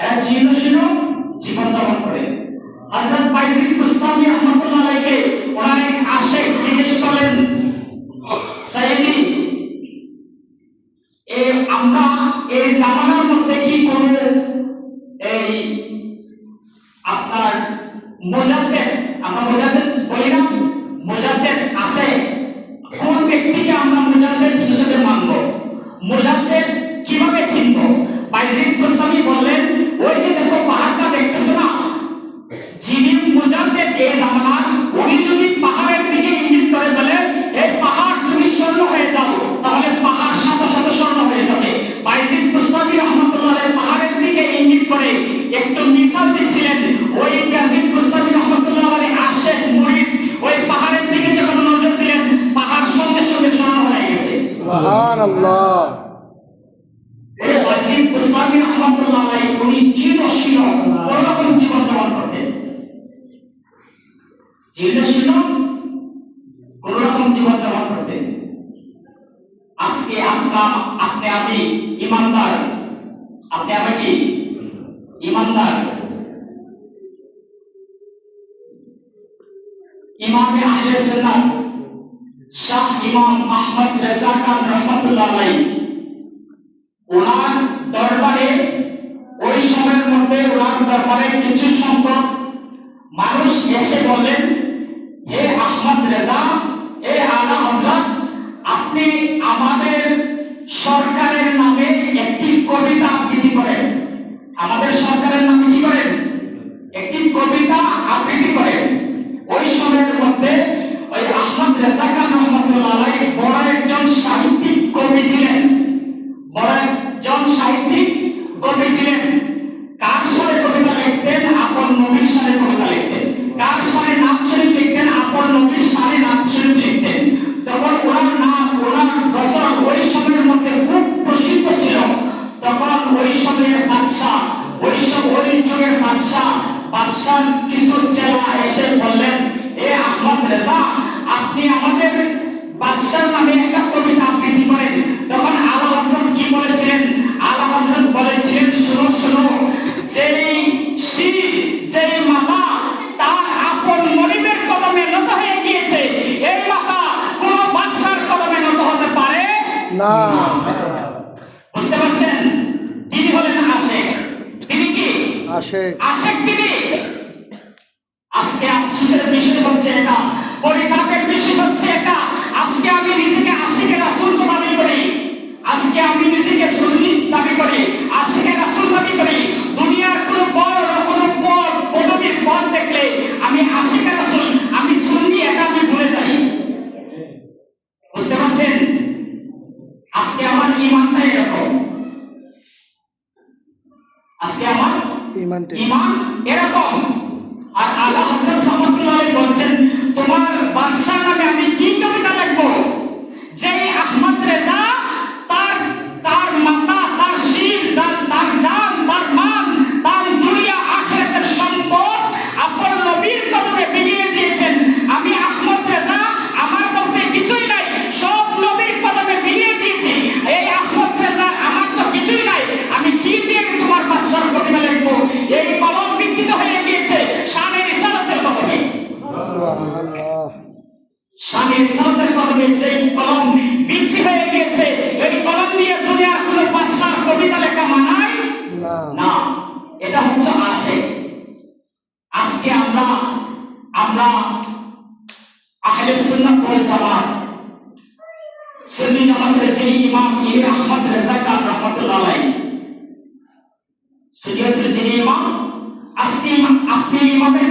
এরা চিরশীল জীবন যাপন করে। হাজার বাইজিদ বুস্তামি রহমাতুল্লাহ ওনার এক আশেক জিজ্ঞেস করলেন, সাইদি, এ আমরা এই জামানার মধ্যে কি করব? এই আপনার মোজাদ্দেদ যিনি মুজাদ্দেদ এই জামানার উনি যদি পাহাড়ের দিকে ইঙ্গিত করে বলে এই পাহাড় তুমি স্বর্ণ হয়ে যাও তাহলে পাহাড় সাথে সাথে স্বর্ণ হয়ে যাবে। বাইজিদ মুস্তাফি রহমতুল্লাহ পাহাড়ের দিকে ইঙ্গিত করে একটু মিসাল দিচ্ছিলেন ওই বাইজিদ মুস্তাফি রহমতুল্লাহ আলাইহি আশেক মুরিদ। ওই পাহাড়ের দিকে যখন নজর দিলেন পাহাড় সঙ্গে সঙ্গে স্বর্ণ হয়ে গেছে। সুবহানাল্লাহ। এই বাইজিদ মুস্তাফি রহমতুল্লাহ আলাইহি উনি চিরশীল কোন রকম জীবন যাপন করতেন। জীর্ণশীল কোন রকম জীবন যাপন করতেন আজকে আপনার, আপনি, আমি ইমানদার। আপনি আমি কি? ইমানদার। ইমামে আহলে সুন্নাত, শাহ ইমাম আহমদ রেজা খান আলাইহি, ওনার দরবারে, ওই সময়ের মধ্যে ওনার দরবারে কিছু সংখ্যক মানুষ এসে বললেন আপনি আমাদের সরকারের নামে একটি কবিতা আবৃত্তি করেন। আমাদের সরকারের নামে কি করেন? একটি কবিতা আবৃত্তি করেন। ওই বাদশাহ ওই সব বাদশাহ বাদশাহ কিছু চেলা এসে বললেন, এ আহমদ রেজা, আপনি আমাদের বাদশার নামে একটা কবিতা আবৃত্তি করেন। তখন আলা হযরত কি বলেছিলেন? আলা হযরত বলেছিলেন, শুনো শুনো, যেই শির, যেই মাথা তার আপন মনিবের কদমে নত হয়ে গিয়েছে। এই মাথা কোন বাদশার কদমে নত হতে পারে? না বুঝতে পারছেন তিনি হলেন আশেক তিনি কি আসে। আশেক আজকে আফসোসের বিষয় হচ্ছে এটা পরিতাপের বিষয় হচ্ছে এটা আজকে আমি নিজেকে আশিকে রাসূল দাবি করি। আজকে আমি নিজেকে সুন্নি দাবি করি আশিকে রাসূল দাবি করি। দুনিয়ার কোনো বড় কোনো পদ, পদবীর পদ দেখলে আমি আশিকে রাসূল, আমি সুন্নি এটা আমি ভুলে যাই। বুঝতে পারছেন? আজকে আমার ইমানটা এরকম আজকে আমার ইমানটি ইমান এরকম। স্বামীর সালাতের কদমে যে কলম বিক্রি হয়ে গিয়েছে এই কলম দিয়ে দুনিয়ার কোনো বাদশার কবিতা লেখা মানায় না। এটা হচ্ছে আসে। আজকে আমরা আমরা আহলে সুন্নাত ওয়াল জামাত সুন্নি জামাতের যিনি ইমাম আহমদ রেজা খান রহমাতুল্লাহ আলাইহি। সুন্নিয়তের যিনি ইমাম আজকে আপনি ইমামের